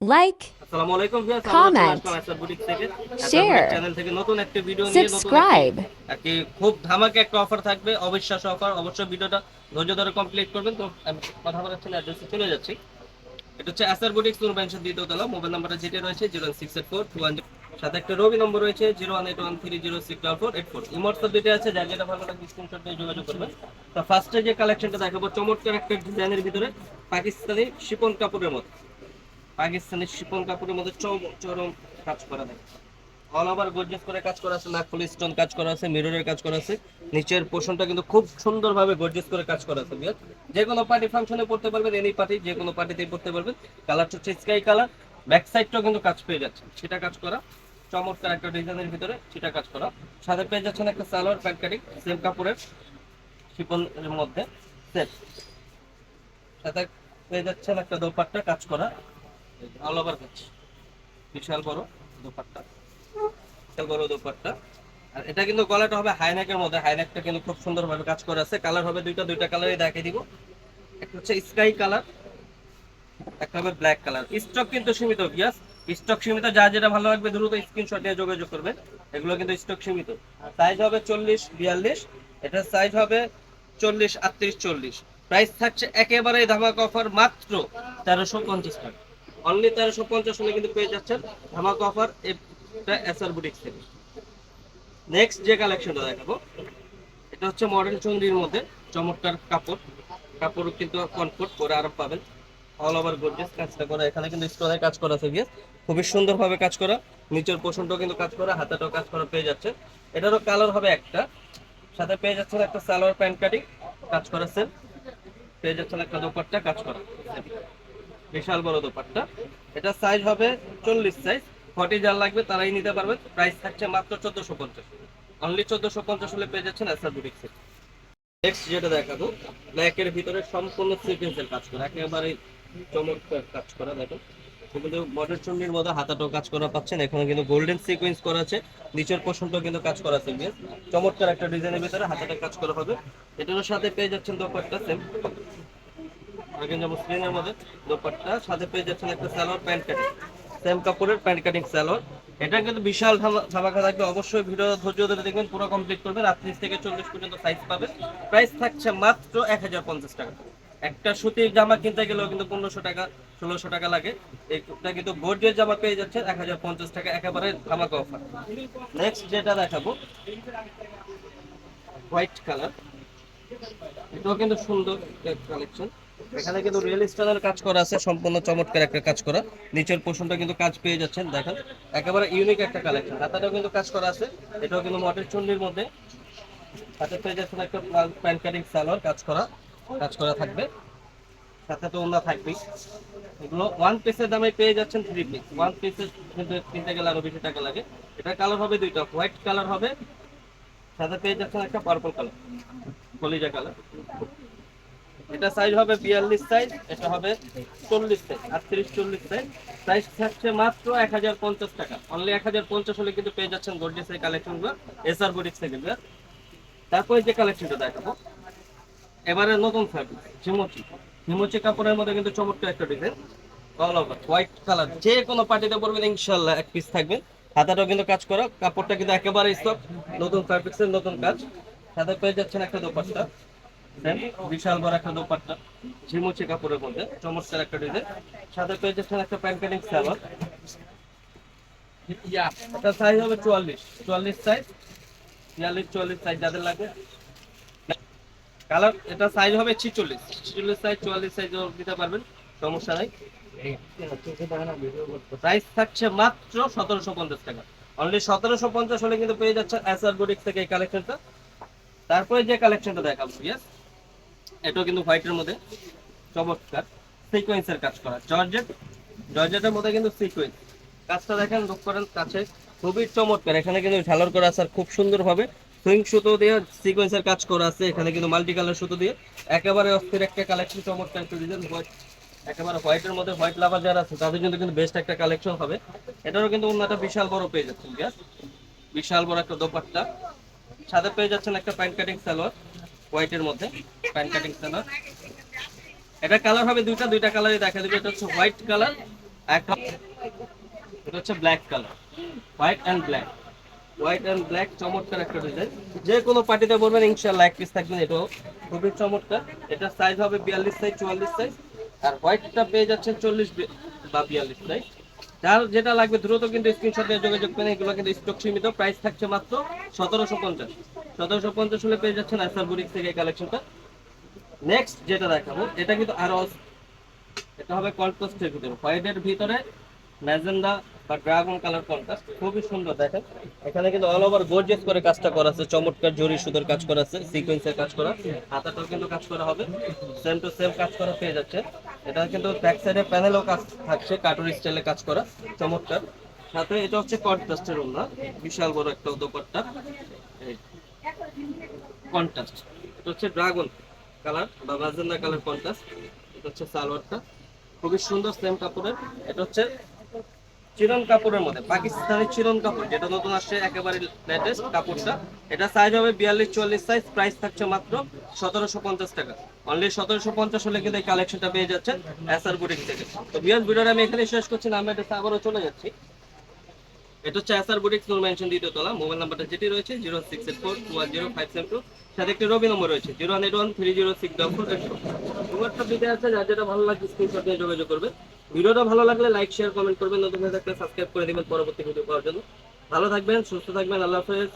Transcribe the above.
like, Comment. Share. Channel থেকে নতুন একটা ভিডিও subscribe. খুব ধামাকা একটা অফার থাকবে অবিশ্বাস্য অফার অবশ্যই ভিডিওটা ধৈর্য ধরে কমপ্লিট করবেন। তো আমি কথা অ্যাড্রেসে চলে যাচ্ছি। এটা হচ্ছে আসার বুটিক নূর ব্যাংশের দ্বিতীয় তলা। মোবাইল নাম্বারটা যেটা রয়েছে zero six eight four two one সাথে একটা রবি নম্বর রয়েছে zero one eight one three zero six double four eight four emotes দুটো আছে যার যেটা ভালো লাগে স্ক্রিনশট দিয়ে যোগাযোগ করবেন। তো ফার্স্টে যে কালেকশনটা দেখাবো চমৎকার একটা ডিজাইনের ভিতরে পাকিস্তানি শিপন কাপড়ের মতো। পাকিস্তানের শিপন কাপড়ের মধ্যে চরম কাজ করা থাকে অল ওভার গর্জিয়াস করে কাজ করা আছে নাকফুল স্টোন কাজ করা আছে মিররের কাজ করা আছে। নিচের পোর্শনটা কিন্তু খুব সুন্দরভাবে গর্জিয়াস করে কাজ করা আছে, বিয়ার। যে কোনো পার্টি ফাংশনে পড়তে পারবেন এনি পার্টি যে কোনো পার্টিতেই পড়তে পারবেন। কালারটা হচ্ছে স্কাই কালার ব্যাক সাইডটাও কিন্তু কাজ পেয়ে যাচ্ছে, সেটা কাজ করা। চমৎকার একটা ডিজাইনের ভিতরে সেটা কাজ করা। সাথে পেয়ে যাচ্ছেন একটা সালোয়ার প্যান্ট কাটিং সেম কাপড়ের শিপনের মধ্যে সেট সাথে পেয়ে যাচ্ছেন একটা দোপাট্টা, কাজ করা। অল ওভার কাজ। বিশাল বড় দোপাট্টা। বিশাল বড় দোপাট্টা। আর এটা কিন্তু গলাটা হবে হাইনেকের মধ্যে। হাইনেকটা কিন্তু খুব সুন্দরভাবে কাজ করা আছে। কালার হবে দুইটা দুইটা কালারই দেখিয়ে দিব। একটা হচ্ছে স্কাই কালার, একটা হবে ব্ল্যাক কালার। স্টক কিন্তু সীমিত স্টক সীমিত, যা যেটা ভালো লাগবে দ্রুত স্ক্রিনশট নিয়ে যোগাযোগ করবেন। এগুলো কিন্তু স্টক সীমিত। সাইজ হবে চল্লিশ, বিয়াল্লিশ। এটার সাইজ হবে চল্লিশ, আটত্রিশ, চল্লিশ। প্রাইস থাকছে একেবারে ধামাক অফার মাত্র তেরোশো পঞ্চাশ টাকা। অনলি তেরোশো পঞ্চাশ হলে কিন্তু পেয়ে যাচ্ছেন ধামাক অফার এটা এসআর বুটিক থেকে। নেক্সট যে কালেকশনটা দেখাবো, এটা হচ্ছে মডেল চন্ডির মধ্যে চমৎকার কাপড়। কাপড় কিন্তু কনফোর্ট পরে আরাম পাবেন। অল ওভার গর্জিয়াস কাজটা করা। এখানে কিন্তু স্টোনে কাজ করা আছে গিয়ে খুবই সুন্দরভাবে কাজ করা। নিচের পোষণটাও কিন্তু কাজ করা, হাতাটাও কাজ করা, পেয়ে যাচ্ছে এটারও কালার হবে একটা। সাথে পেয়ে যাচ্ছেন একটা সালোয়ার প্যান্ট কাটিং কাজ করা সেল পেয়ে যাচ্ছেন একটা দোপাট্টা, কাজ করা। বিশাল বড় দোপাট্টা। এটা সাইজ হবে চল্লিশ সাইজ ফর্টি যার লাগবে তারাই নিতে পারবে। প্রাইস থাকছে মাত্র চোদ্দশো পঞ্চাশ। অনলি চোদ্দশো পঞ্চাশ হলে পেয়ে যাচ্ছেন এসআর বুটিক্সে নেক্সট যেটা দেখাবো ব্ল্যাকের ভিতরে সম্পূর্ণ সিকোয়েন্সের কাজ করা। একেবারে চমৎকার কাজ করা, দেখো। কিন্তু মডেল চুন্ডির মধ্যে হাতাটাও কাজ করা পাচ্ছেন। এখানে কিন্তু গোল্ডেন সিকোয়েন্স করা আছে। নিচের পোর্শনটাও কিন্তু কাজ করা চমৎকার একটা ডিজাইনের ভিতরে হাতাটা কাজ করা হবে। এটার সাথে পেয়ে যাচ্ছেন দোপাট্টা সেম আগে যেমন স্ক্রিনের মধ্যে দোপাট্টা, সাথে পেয়ে যাচ্ছেন একটা সালোয়ার প্যান্ট কাটিং সেম কাপড়ের প্যান্ট কাটিং সালোয়ার এটা কিন্তু বিশাল ধামা- ধামাকা থাকবে। অবশ্যই ভিডিও ধৈর্য ধরে দেখবেন, পুরো কমপ্লিট করবেন। আটত্রিশ থেকে চল্লিশ পর্যন্ত সাইজ পাবেন। প্রাইস থাকছে মাত্র এক হাজার পঞ্চাশ টাকা। একটা সুতির জামা কিনতে গেলেও কিন্তু পনেরোশো টাকা, ষোলোশো টাকা লাগে। এটা কিন্তু গোর্জের জামা পেয়ে যাচ্ছেন এক হাজার পঞ্চাশ টাকা একেবারে ধামাকা অফার নেক্সট যেটা দেখাবো হোয়াইট কালার এটাও কিন্তু সুন্দর কালেকশন এখানে কিন্তু রিয়েল স্টাইলের কাজ করা আছে, সম্পূর্ণ চমৎকার একটা কাজ করা। নিচের পোর্শনটা কিন্তু কাজ পেয়ে যাচ্ছেন, দেখেন। একেবারে ইউনিক একটা কালেকশন হাতাটাও কিন্তু কাজ করা আছে, এটাও কিন্তু মডেল চন্ডির মধ্যে। সাথে পেয়ে যাচ্ছেন একটা প্যান্ট কাটিং সালোয়ার কাজ করা কাজ করা থাকবে। সাথে তো ওনা থাকবেই। এগুলো ওয়ান পিসের দামে পেয়ে যাচ্ছেন থ্রি পিস ওয়ান পিসের কিন্তু কিনতে গেলে আরও বেশি টাকা লাগে। এটা কালার হবে দুইটা হোয়াইট কালার হবে, সাথে পেয়ে যাচ্ছেন একটা পার্পল কালার কলিজা কালার এটা সাইজ হবে বিয়াল্লিশ সাইজ এটা হবে চল্লিশ সাইজ আটত্রিশ, চল্লিশ সাইজ সাইজ থাকছে মাত্র এক হাজার পঞ্চাশ টাকা। অনলি এক হাজার পঞ্চাশ হলে কিন্তু পেয়ে যাচ্ছেন গর্জিয়াস এই কালেকশনগুলো এসআর বুটিক থেকে তারপরে যে কালেকশনটা দেখাবো। এবারে নতুন ফ্যাব্রিক ঝিমুচি ঝিমুচি কাপড়ের মধ্যে কিন্তু চমৎকার একটা design all over white colour যে কোনো পার্টিতে পরবেন ইনশাল্লাহ এক পিস থাকবে। হাতাটাও কিন্তু কাজ করা, কাপড়টা কিন্তু একেবারে স্টক নতুন ফ্যাব্রিক্সের নতুন কাজ। সাথে পেয়ে যাচ্ছেন একটা দোপাট্টা। বিশাল বড় একটা দোপাট্টা ঝিমুচি কাপড়ের মধ্যে চমৎকার একটা ডিজাইন সাথে পেয়ে যাচ্ছেন একটা প্যান্ট কাটিং সালোয়ার এটা সাইজ হবে চুয়াল্লিশ। চুয়াল্লিশ সাইজ বিয়াল্লিশ চুয়াল্লিশ সাইজ যাদের লাগবে কালার এটা সাইজ হবে ছিচল্লিশ। ছিচল্লিশ সাইজ চুয়াল্লিশ সাইজ দিতে পারবেন সমস্যা নাই। প্রাইস থাকছে মাত্র সতেরোশো পঞ্চাশ টাকা। অনলি সতেরোশো পঞ্চাশ হলে কিন্তু পেয়ে যাচ্ছে এসআর বুটিক্স থেকে এই কালেকশনটা তারপরে যে কালেকশনটা দেখাবো ইয়াস এটাও কিন্তু হোয়াইটের মধ্যে। চমৎকার। সিকোয়েন্সের কাজ করা। জর্জেট জর্জেটের মধ্যে কিন্তু সিকোয়েন্স কাজটা দেখেন লুক করেন, কাছে। খুবই চমৎকার। এখানে কিন্তু ঝালর করা আছে আর খুব সুন্দরভাবে। সুইং সুতো দিয়ে সিকোয়েন্সের কাজ করা আছে। এখানে কিন্তু মাল্টি কালার সুতো দিয়ে। একেবারে অস্থির একটা কালেকশন চমৎকার একটা ডিজাইন হোয়াইট, একেবারে হোয়াইটের মধ্যে হোয়াইট লাভার যারা আছে, তাদের জন্য কিন্তু বেস্ট একটা কালেকশন হবে। এটারও কিন্তু অন্যটা বিশাল বড় পেয়ে যাচ্ছেন গ্যাস বিশাল বড় একটা দোপাট্টা। সাথে পেয়ে যাচ্ছেন একটা প্যান্ট কাটিং সালোয়ার। হোয়াইটের মধ্যে প্যান্ট কাটিং কালার। এটা কালার হবে দুইটা দুইটা কালারই দেখা দেবে এটা হচ্ছে হোয়াইট কালার একটা এটা হচ্ছে black colour. White and black. White and black চমৎকার একটা ডিজাইন। যে কোনো পার্টিতে বলবেন ইনশাল্লাহ এক পিস থাকবেন এটাও খুবই চমৎকার। এটা সাইজ হবে বিয়াল্লিশ সাইজ চুয়াল্লিশ সাইজ আর হোয়াইটটা পেয়ে যাচ্ছেন চল্লিশ বা বিয়াল্লিশ সাইজ যার যেটা লাগবে দ্রুত কিন্তু স্ক্রিনশট দিয়ে যোগাযোগ করেন এগুলো কিন্তু স্টক সীমিত। প্রাইস থাকছে মাত্র সতেরোশো পঞ্চাশ। সতেরোশো পঞ্চাশ হলে পেয়ে যাচ্ছেন আসার বুটিক থেকে কালেকশনটা নেক্সট যেটা দেখাবো, এটা কিন্তু আরও এটা হবে কন্ট্রাস্টের ভিতরে। হোয়াইটের ভিতরে ম্যাজেন্ডা বা ড্রাগন কালার কন্ট্রাস্ট খুবই সুন্দর, দেখেন। এখানে কিন্তু অল ওভার গর্জিয়াস করে কাজটা করা আছে। চমৎকার জরি সুতোর কাজ করা আছে সিকোয়েন্সের কাজ করা। হাতাটাও কিন্তু কাজ করা হবে। সেম টু সেম কাজ করা পেয়ে যাচ্ছে। এটা কিন্তু ব্যাক সাইডে প্যানেলও কাজ থাকছে কার্টুন স্টাইলে কাজ করা। চমৎকার। সাথে এটা হচ্ছে কন্ট্রাস্টের ওনা বিশাল বড় একটা দোপাট্টা। কন্ট্রাস্ট এটা হচ্ছে ড্রাগন কালার বা ম্যাজেন্ডা কালার কন্ট্রাস্ট এটা হচ্ছে সালোয়ারটা। খুবই সুন্দর সেম কাপড়ের। এটা হচ্ছে চিরন কাপড়ের মধ্যে পাকিস্তানি চিরন কাপড় যেটা নতুন আসছে একেবারে লেটেস্ট কাপড়টা এটা সাইজ হবে বিয়াল্লিশ চুয়াল্লিশ সাইজ প্রাইস থাকছে মাত্র সতেরোশো পঞ্চাশ টাকা। অনলি সতেরোশো পঞ্চাশ হলে কিন্তু এই কালেকশনটা পেয়ে যাচ্ছেন এসআর বুটিক থেকে। তো বিয়াস ভিডিওটা আমি এখানে শেষ করছি, না আমি এটা আবারও চলে যাচ্ছি। এটা হচ্ছে এসআর বুটিক নূর মেনশন দ্বিতীয় তলা মোবাইল নাম্বারটা যেটি রয়েছে zero six eight four two one zero five seven two সাথে একটি রবি নম্বর রয়েছে zero one eight one three zero six double four eight নম্বরটা দিতে আছে যার যেটা ভালো লাগছে স্ক্রিনশট দিয়ে যোগাযোগ করবে ভিডিওটা ভালো লাগলে লাইক শেয়ার কমেন্ট করবেন। নতুন হয়ে থাকলে সাবস্ক্রাইব করে দিবেন পরবর্তী ভিডিও পাওয়ার জন্য। ভালো থাকবেন, সুস্থ থাকবেন। আল্লাহ হাফেজ।